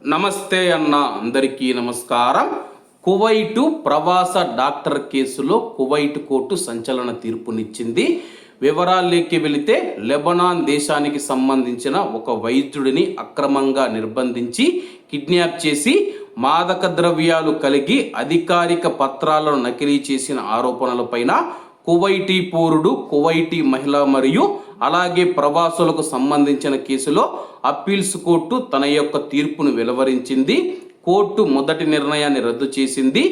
నమస్తే అన్న అందరికీ నమస్కారం. కువైటు ప్రవాస డాక్టర్ కేసులో కువైట్ కోర్టు సంచలన తీర్పునిచ్చింది. వివరాల్లోకి వెళితే లెబనాన్ దేశానికి సంబంధించిన ఒక వైద్యుడిని అక్రమంగా నిర్బంధించి కిడ్నాప్ చేసి మాదక ద్రవ్యాలు కలిగి అధికారిక పత్రాలను నకిలీ చేసిన ఆరోపణలపైన కువైటీ పౌరుడు కువైటీ మహిళ మరియు అలాగే ప్రవాసులకు సంబంధించిన కేసులో అప్పీల్స్ కోర్టు తన యొక్క తీర్పును వెలువరించింది. కోర్టు మొదటి నిర్ణయాన్ని రద్దు చేసింది.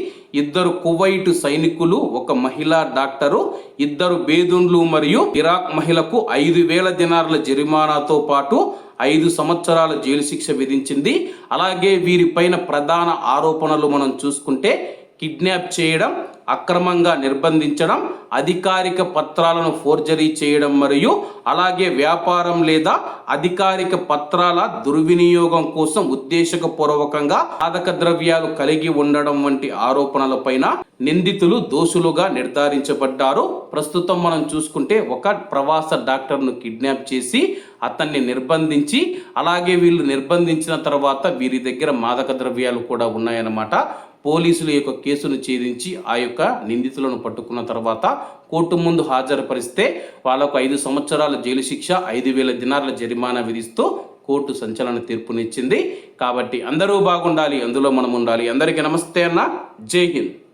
ఇద్దరు కువైట్ సైనికులు ఒక మహిళా డాక్టరు ఇద్దరు బేదుండ్లు మరియు ఇరాక్ మహిళకు ఐదు వేల దినార్ల జరిమానాతో పాటు ఐదు సంవత్సరాల జైలు శిక్ష విధించింది. అలాగే వీరిపైన ప్రధాన ఆరోపణలు మనం చూసుకుంటే కిడ్నాప్ చేయడం అక్రమంగా నిర్బంధించడం అధికారిక పత్రాలను ఫోర్జరీ చేయడం మరియు అలాగే వ్యాపారం లేదా అధికారిక పత్రాల దుర్వినియోగం కోసం ఉద్దేశకపూర్వకంగా మాదక ద్రవ్యాలు కలిగి ఉండడం వంటి ఆరోపణలపైన నిందితులు దోషులుగా నిర్ధారించబడ్డారు. ప్రస్తుతం మనం చూసుకుంటే ఒక ప్రవాస డాక్టర్ను కిడ్నాప్ చేసి అతన్ని నిర్బంధించి అలాగే వీళ్ళు నిర్బంధించిన తర్వాత వీరి దగ్గర మాదక ద్రవ్యాలు కూడా ఉన్నాయన్నమాట. పోలీసులు యొక్క కేసును ఛేదించి ఆ యొక్క నిందితులను పట్టుకున్న తర్వాత కోర్టు ముందు హాజరుపరిస్తే వాళ్ళకు ఐదు సంవత్సరాల జైలు శిక్ష ఐదు వేల దినార్ల జరిమానా విధిస్తూ కోర్టు సంచలన తీర్పునిచ్చింది. కాబట్టి అందరూ బాగుండాలి అందులో మనం ఉండాలి అందరికీ నమస్తే అన్న. జై హింద్.